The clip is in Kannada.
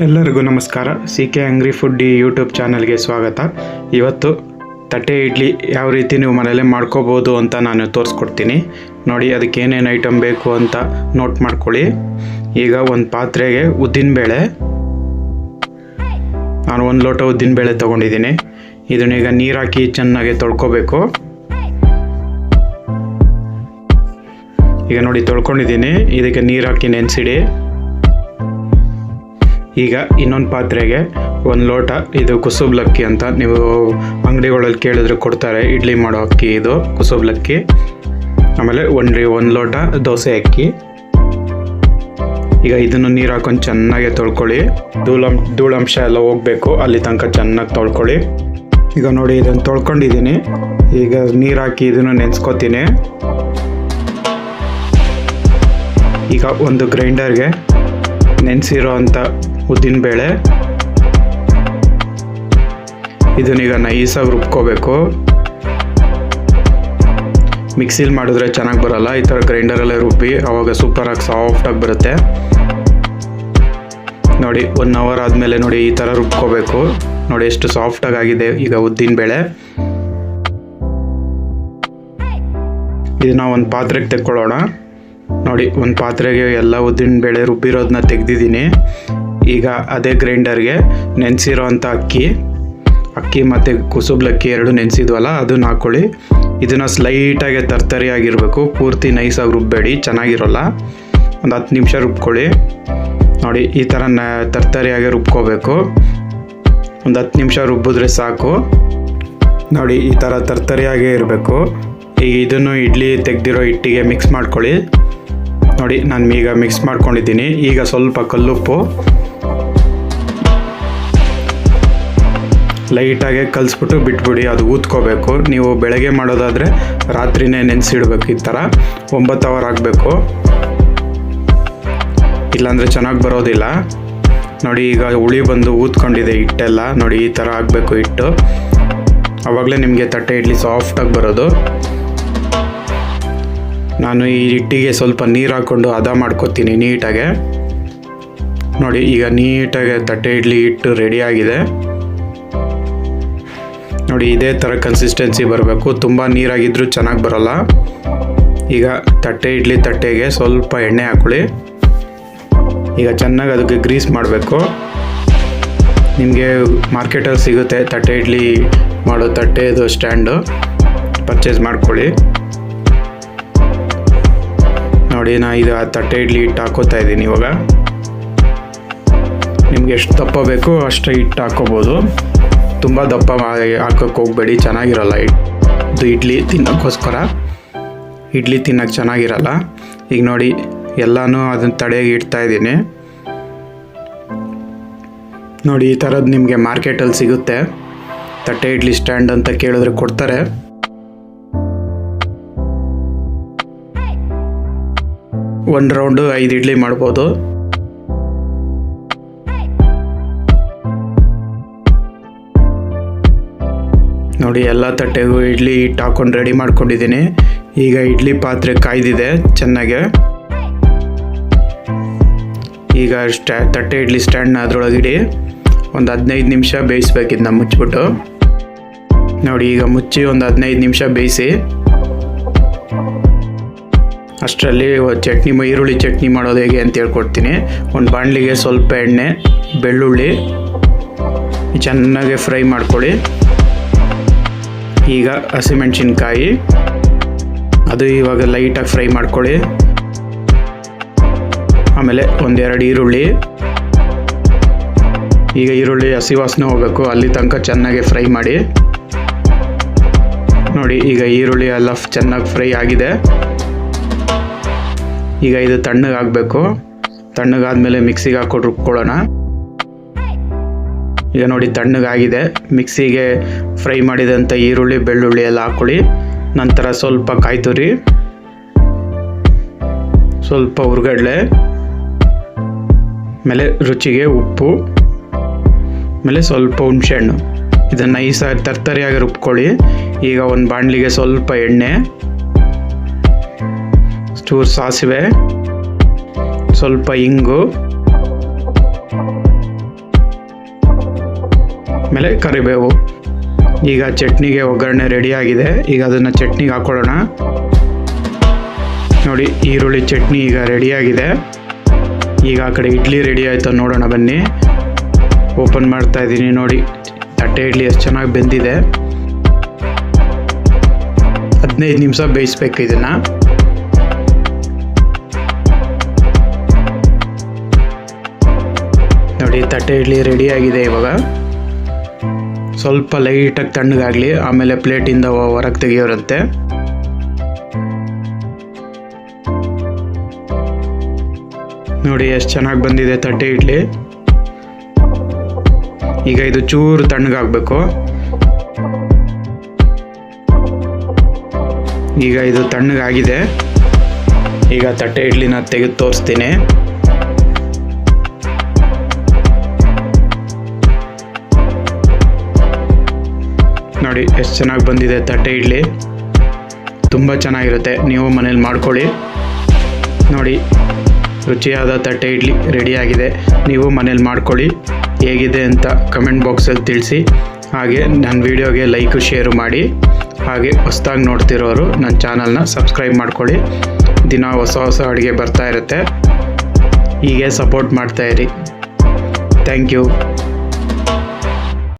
ಎಲ್ಲರಿಗೂ ನಮಸ್ಕಾರ. C K angry foodie YouTube ಚಾನಲ್ಗೆ ಸ್ವಾಗತ. ಇವತ್ತು ತಟ್ಟೆ ಇಡ್ಲಿ ಯಾವ ರೀತಿ ನೀವು ಮನೆಯಲ್ಲೇ ಮಾಡ್ಕೋಬೋದು ಅಂತ ನಾನು ತೋರಿಸ್ಕೊಡ್ತೀನಿ. ನೋಡಿ, ಅದಕ್ಕೆ ಏನೇನು ಐಟಮ್ ಬೇಕು ಅಂತ ನೋಟ್ ಮಾಡ್ಕೊಳ್ಳಿ. ಈಗ ಒಂದು ಪಾತ್ರೆಗೆ ಉದ್ದಿನಬೇಳೆ ನಾನು ಒಂದು ಲೋಟ ಉದ್ದಿನಬೇಳೆ ತೊಗೊಂಡಿದ್ದೀನಿ. ಇದನ್ನೀಗ ನೀರು ಹಾಕಿ ಚೆನ್ನಾಗಿ ತೊಳ್ಕೊಬೇಕು. ಈಗ ನೋಡಿ, ತೊಳ್ಕೊಂಡಿದ್ದೀನಿ. ಇದಕ್ಕೆ ನೀರು ಹಾಕಿ ನೆನೆಸಿಡಿ. ಈಗ ಇನ್ನೊಂದು ಪಾತ್ರೆಗೆ ಒಂದು ಲೋಟ ಇದು ಕುಸುಬ್ಲಕ್ಕಿ ಅಂತ ನೀವು ಅಂಗಡಿಗಳಲ್ಲಿ ಕೇಳಿದ್ರೆ ಕೊಡ್ತಾರೆ. ಇಡ್ಲಿ ಮಾಡೋ ಅಕ್ಕಿ ಇದು ಕುಸುಬ್ಲಕ್ಕಿ ಆಮೇಲೆ ಒಂದು ಒಂದು ಲೋಟ ದೋಸೆ ಅಕ್ಕಿ. ಈಗ ಇದನ್ನು ನೀರು ಹಾಕೊಂಡು ಚೆನ್ನಾಗಿ ತೊಳ್ಕೊಳ್ಳಿ. ಧೂಳಂ, ಧೂಳಂಶ ಎಲ್ಲ ಹೋಗಬೇಕು. ಅಲ್ಲಿ ತನಕ ಚೆನ್ನಾಗಿ ತೊಳ್ಕೊಳ್ಳಿ. ಈಗ ನೋಡಿ ಇದನ್ನು ತೊಳ್ಕೊಂಡಿದ್ದೀನಿ. ಈಗ ನೀರು ಹಾಕಿ ಇದನ್ನು ನೆನೆಸ್ಕೊತೀನಿ. ಈಗ ಒಂದು ಗ್ರೈಂಡರ್ಗೆ ನೆನೆಸಿರೋ ಅಂಥ ಉದ್ದಿನಬೇಳೆ ಇದನ್ನೀಗ ನೈಸಾಗಿ ರುಬ್ಕೋಬೇಕು. ಮಿಕ್ಸಿಲಿ ಮಾಡಿದ್ರೆ ಚೆನ್ನಾಗಿ ಬರಲ್ಲ. ಈ ಥರ ಗ್ರೈಂಡರಲ್ಲೇ ರುಬ್ಬಿ ಆವಾಗ ಸೂಪರಾಗಿ ಸಾಫ್ಟಾಗಿ ಬರುತ್ತೆ. ನೋಡಿ ಒನ್ ಅವರ್ ಆದಮೇಲೆ ನೋಡಿ ಈ ಥರ ರುಬ್ಕೋಬೇಕು. ನೋಡಿ ಎಷ್ಟು ಸಾಫ್ಟಾಗಿ ಆಗಿದೆ ಈಗ ಉದ್ದಿನಬೇಳೆ ಇದನ್ನ ಒಂದು ಪಾತ್ರೆಗೆ ತೆಕ್ಕೊಳ್ಳೋಣ. ನೋಡಿ, ಒಂದು ಪಾತ್ರೆಗೆ ಎಲ್ಲ ಉದ್ದಿನ ಬೇಳೆ ರುಬ್ಬಿರೋದನ್ನ ತೆಗ್ದಿದ್ದೀನಿ. ಈಗ ಅದೇ ಗ್ರೈಂಡರ್ಗೆ ನೆನೆಸಿರೋ ಅಂಥ ಅಕ್ಕಿ. ಅಕ್ಕಿ ಮತ್ತು ಕುಸುಬ್ಲಕ್ಕಿ ಎರಡು ನೆನೆಸಿದ್ವಲ್ಲ, ಅದನ್ನ ಹಾಕ್ಕೊಳ್ಳಿ ಇದನ್ನು ಸ್ಲೈಟಾಗಿ ತರ್ತರಿಯಾಗಿರಬೇಕು, ಪೂರ್ತಿ ನೈಸಾಗಿ ರುಬ್ಬೇಡಿ, ಚೆನ್ನಾಗಿರೋಲ್ಲ. ಒಂದು ಹತ್ತು ನಿಮಿಷ ರುಬ್ಕೊಳ್ಳಿ. ನೋಡಿ, ಈ ಥರ ನ, ತರ್ತರಿಯಾಗಿ ರುಬ್ಕೋಬೇಕು. ಒಂದು ಹತ್ತು ನಿಮಿಷ ರುಬ್ಬಿದ್ರೆ ಸಾಕು. ನೋಡಿ, ಈ ಥರ ತರ್ತರಿಯಾಗೆ ಇರಬೇಕು. ಈಗ ಇದನ್ನು ಇಡ್ಲಿ ತೆಗೆದಿರೋ ಹಿಟ್ಟಿಗೆ ಮಿಕ್ಸ್ ಮಾಡ್ಕೊಳ್ಳಿ. ನೋಡಿ, ನಾನು ಈಗ ಮಿಕ್ಸ್ ಮಾಡ್ಕೊಂಡಿದ್ದೀನಿ. ಈಗ ಸ್ವಲ್ಪ ಕಲ್ಲುಪ್ಪು. ಲೈಟಾಗೆ ಕಲಿಸ್ಬಿಟ್ಟು ಬಿಟ್ಬಿಡಿ, ಅದು ಊದ್ಕೋಬೇಕು. ನೀವು ಬೆಳಗ್ಗೆ ಮಾಡೋದಾದರೆ ರಾತ್ರಿನೇ ನೆನೆಸಿಡ್ಬೇಕು ಈ ಥರ. ಒಂಬತ್ತು ಅವರ್ ಆಗಬೇಕು. ಇಲ್ಲಾಂದರೆ ಚೆನ್ನಾಗಿ ಬರೋದಿಲ್ಲ. ನೋಡಿ, ಈಗ ಹುಳಿ ಬಂದು ಊದ್ಕೊಂಡಿದೆ ಹಿಟ್ಟೆಲ್ಲ. ನೋಡಿ, ಈ ಥರ ಆಗಬೇಕು ಹಿಟ್ಟು. ಆವಾಗಲೇ ನಿಮಗೆ ತಟ್ಟೆ ಇಡ್ಲಿ ಸಾಫ್ಟಾಗಿ ಬರೋದು. ನಾನು ಈ ಹಿಟ್ಟಿಗೆ ಸ್ವಲ್ಪ ನೀರು ಹಾಕ್ಕೊಂಡು ಹದ ಮಾಡ್ಕೊತೀನಿ ನೀಟಾಗೆ. ನೋಡಿ, ಈಗ ನೀಟಾಗೆ ತಟ್ಟೆ ಇಡ್ಲಿ ಹಿಟ್ಟು ರೆಡಿ ಆಗಿದೆ. ನೋಡಿ, ಇದೇ ಥರ ಕನ್ಸಿಸ್ಟೆನ್ಸಿ ಬರಬೇಕು. ತುಂಬ ನೀರಾಗಿದ್ದರೂ ಚೆನ್ನಾಗಿ ಬರೋಲ್ಲ. ಈಗ ತಟ್ಟೆ, ಇಡ್ಲಿ ತಟ್ಟೆಗೆ ಸ್ವಲ್ಪ ಎಣ್ಣೆ ಹಾಕೊಳ್ಳಿ. ಈಗ ಚೆನ್ನಾಗಿ ಅದಕ್ಕೆ ಗ್ರೀಸ್ ಮಾಡಬೇಕು. ನಿಮಗೆ ಮಾರ್ಕೆಟಲ್ಲಿ ಸಿಗುತ್ತೆ, ತಟ್ಟೆ, ಇಡ್ಲಿ ಮಾಡೋ ತಟ್ಟೆದು ಸ್ಟ್ಯಾಂಡು ಪರ್ಚೇಸ್ ಮಾಡ್ಕೊಳ್ಳಿ. ನೋಡಿ, ನಾ ಇದು ಆ ತಟ್ಟೆ, ಇಡ್ಲಿ ಹಿಟ್ಟು ಹಾಕೋತಾ ಇದ್ದೀನಿ ಇವಾಗ. ನಿಮ್ಗೆ ಎಷ್ಟು ದಪ್ಪ ಬೇಕೋ ಅಷ್ಟು ಹಿಟ್ಟು ಹಾಕೋಬೋದು. ತುಂಬ ದಪ್ಪ ಹಾಕೋಕ್ಕೆ ಹೋಗಬೇಡಿ, ಚೆನ್ನಾಗಿರಲ್ಲ ಇದು ಇಡ್ಲಿ ತಿನ್ನೋಕ್ಕೋಸ್ಕರ. ಇಡ್ಲಿ ತಿನ್ನೋಕ್ಕೆ ಚೆನ್ನಾಗಿರಲ್ಲ. ಈಗ ನೋಡಿ, ಎಲ್ಲನೂ ಅದನ್ನು ತಡೆಗೆ ಇಡ್ತಾ ಇದ್ದೀನಿ. ನೋಡಿ, ಈ ಥರದ್ದು ನಿಮಗೆ ಮಾರ್ಕೆಟಲ್ಲಿ ಸಿಗುತ್ತೆ. ತಟ್ಟೆ ಇಡ್ಲಿ ಸ್ಟ್ಯಾಂಡ್ ಅಂತ ಕೇಳಿದ್ರೆ ಕೊಡ್ತಾರೆ. ಒಂದು ರೌಂಡು ಐದು ಇಡ್ಲಿ ಮಾಡ್ಬೋದು. ನೋಡಿ ಎಲ್ಲ ತಟ್ಟೆಗೂ ಇಡ್ಲಿ ಹಿಟ್ಟು ಹಾಕೊಂಡು ರೆಡಿ ಮಾಡ್ಕೊಂಡಿದ್ದೀನಿ. ಈಗ ಇಡ್ಲಿ ಪಾತ್ರೆ ಕಾಯ್ದಿದೆ ಚೆನ್ನಾಗೆ. ಈಗ ಸ್ಟ್ಯಾ ತಟ್ಟೆ ಇಡ್ಲಿ ಸ್ಟ್ಯಾಂಡ್ನ ಅದರೊಳಗಿಡಿ ಒಂದು ಹದಿನೈದು ನಿಮಿಷ ಬೇಯಿಸ್ಬೇಕಿದ್ನ ಮುಚ್ಚಿಬಿಟ್ಟು. ನೋಡಿ ಈಗ ಮುಚ್ಚಿ ಒಂದು ಹದಿನೈದು ನಿಮಿಷ ಬೇಯಿಸಿ. ಅಷ್ಟರಲ್ಲಿ ಚಟ್ನಿ ಈರುಳ್ಳಿ ಚಟ್ನಿ ಮಾಡೋದು ಹೇಗೆ ಅಂತ ಹೇಳ್ಕೊಡ್ತೀನಿ. ಒಂದು ಬಾಣಲಿಗೆ ಸ್ವಲ್ಪ ಎಣ್ಣೆ, ಬೆಳ್ಳುಳ್ಳಿ, ಚೆನ್ನಾಗಿ ಫ್ರೈ ಮಾಡ್ಕೊಳ್ಳಿ. ಈಗ ಹಸಿಮೆಣಸಿನ್ಕಾಯಿ. ಅದು ಇವಾಗ ಲೈಟಾಗಿ ಫ್ರೈ ಮಾಡ್ಕೊಳ್ಳಿ. ಆಮೇಲೆ ಒಂದೆರಡು ಈರುಳ್ಳಿ. ಈಗ ಈರುಳ್ಳಿ ಹಸಿ ವಾಸನೆ ಹೋಗಬೇಕು ಅಲ್ಲಿ ತನಕ ಚೆನ್ನಾಗಿ ಫ್ರೈ ಮಾಡಿ. ನೋಡಿ, ಈಗ ಈರುಳ್ಳಿ ಎಲ್ಲ ಚೆನ್ನಾಗಿ ಫ್ರೈ ಆಗಿದೆ. ಈಗ ಇದು ತಣ್ಣಗಾಗಬೇಕು. ತಣ್ಣಗಾದ್ಮೇಲೆ ಮಿಕ್ಸಿಗೆ ಹಾಕೊಂಡು ರುಬ್ಕೊಳ್ಳೋಣ. ಈಗ ನೋಡಿ ತಣ್ಣಗಾಗಿದೆ. ಮಿಕ್ಸಿಗೆ ಫ್ರೈ ಮಾಡಿದಂಥ ಈರುಳ್ಳಿ, ಬೆಳ್ಳುಳ್ಳಿ ಎಲ್ಲ ಹಾಕ್ಕೊಳ್ಳಿ. ನಂತರ ಸ್ವಲ್ಪ ಕಾಯಿ ತುರಿ, ಸ್ವಲ್ಪ ಹುರ್ಗಡ್ಲೆ, ಆಮೇಲೆ ರುಚಿಗೆ ಉಪ್ಪು, ಆಮೇಲೆ ಸ್ವಲ್ಪ ಹುಣಸೆಹಣ್ಣು. ಇದನ್ನು ನೈಸಾಗಿ ತರ್ತರಿಯಾಗಿ ರುಬ್ಕೊಳ್ಳಿ. ಈಗ ಒಂದು ಬಾಣಲಿಗೆ ಸ್ವಲ್ಪ ಎಣ್ಣೆ ಚೂರು ಸಾಸಿವೆ, ಸ್ವಲ್ಪ ಇಂಗು ಆಮೇಲೆ ಕರಿಬೇವು. ಈಗ ಚಟ್ನಿಗೆ ಒಗ್ಗರಣೆ ರೆಡಿ ಆಗಿದೆ. ಈಗ ಅದನ್ನು ಚಟ್ನಿಗೆ ಹಾಕೊಳ್ಳೋಣ. ನೋಡಿ, ಈರುಳ್ಳಿ ಚಟ್ನಿ ಈಗ ರೆಡಿಯಾಗಿದೆ ಈಗ ಆ ಕಡೆ ಇಡ್ಲಿ ರೆಡಿ ಆಯಿತು. ನೋಡೋಣ ಬನ್ನಿ. ಓಪನ್ ಮಾಡ್ತಾ ಇದ್ದೀನಿ. ನೋಡಿ, ತಟ್ಟೆ ಇಡ್ಲಿ ಎಷ್ಟು ಚೆನ್ನಾಗಿ ಬೆಂದಿದೆ. ಹದಿನೈದು ನಿಮಿಷ ಬೇಯಿಸ್ಬೇಕು ಇದನ್ನು. ನೋಡಿ, ತಟ್ಟೆ ಇಡ್ಲಿ ರೆಡಿಯಾಗಿದೆ ಇವಾಗ. ಸ್ವಲ್ಪ ಲೈಟಾಗಿ ತಣ್ಣಗಾಗಲಿ, ಆಮೇಲೆ ಪ್ಲೇಟಿಂದ ಹೊರಗೆ ತೆಗಿಯೋರಂತೆ. ನೋಡಿ ಎಷ್ಟು ಚೆನ್ನಾಗಿ ಬಂದಿದೆ ತಟ್ಟೆ ಇಡ್ಲಿ. ಈಗ ಇದು ಚೂರು ತಣ್ಣಗಾಗಬೇಕು. ಈಗ ಇದು ತಣ್ಣಗಾಗಿದೆ. ಈಗ ತಟ್ಟೆ ಇಡ್ಲಿನ ತೆಗೆದು ತೋರಿಸ್ತೀನಿ. ನೋಡಿ, ಎಷ್ಟು ಚೆನ್ನಾಗಿ ಬಂದಿದೆ ತಟ್ಟೆ ಇಡ್ಲಿ. ತುಂಬ ಚೆನ್ನಾಗಿರುತ್ತೆ. ನೀವು ಮನೇಲಿ ಮಾಡ್ಕೊಳ್ಳಿ. ನೋಡಿ, ರುಚಿಯಾದ ತಟ್ಟೆ ಇಡ್ಲಿ ರೆಡಿಯಾಗಿದೆ ನೀವು ಮನೇಲಿ ಮಾಡ್ಕೊಳ್ಳಿ. ಹೇಗಿದೆ ಅಂತ ಕಮೆಂಟ್ ಬಾಕ್ಸಲ್ಲಿ ತಿಳಿಸಿ. ಹಾಗೆ ನನ್ನ ವಿಡಿಯೋಗೆ ಲೈಕು, ಶೇರು ಮಾಡಿ. ಹಾಗೆ ಹೊಸ್ದಾಗಿ ನೋಡ್ತಿರೋರು ನನ್ನ ಚಾನಲ್ನ ಸಬ್ಸ್ಕ್ರೈಬ್ ಮಾಡ್ಕೊಳ್ಳಿ. ದಿನ ಹೊಸ ಹೊಸ ಅಡುಗೆ ಬರ್ತಾ ಇರುತ್ತೆ. ಹೀಗೆ ಸಪೋರ್ಟ್ ಮಾಡ್ತಾಯಿರಿ ಥ್ಯಾಂಕ್ ಯು.